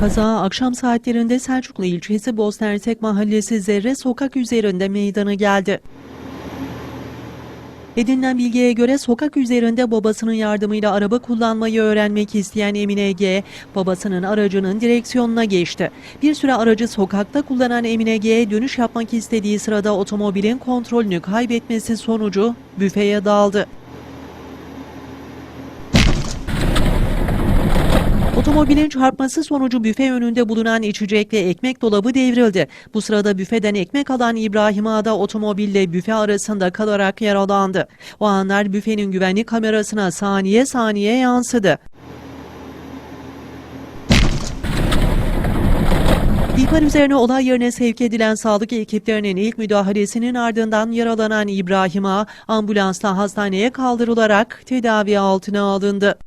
Kaza akşam saatlerinde Selçuklu ilçesi Bosnertek mahallesi Zerre sokak üzerinde meydana geldi. Edinilen bilgiye göre sokak üzerinde babasının yardımıyla araba kullanmayı öğrenmek isteyen Emine G, babasının aracının direksiyonuna geçti. Bir süre aracı sokakta kullanan Emine G, dönüş yapmak istediği sırada otomobilin kontrolünü kaybetmesi sonucu büfeye daldı. Otomobilin çarpması sonucu büfe önünde bulunan içecek ve ekmek dolabı devrildi. Bu sırada büfeden ekmek alan İbrahim Ağa da otomobille büfe arasında kalarak yaralandı. O anlar büfenin güvenlik kamerasına saniye saniye yansıdı. İhbar üzerine olay yerine sevk edilen sağlık ekiplerinin ilk müdahalesinin ardından yaralanan İbrahim Ağa ambulansla hastaneye kaldırılarak tedavi altına alındı.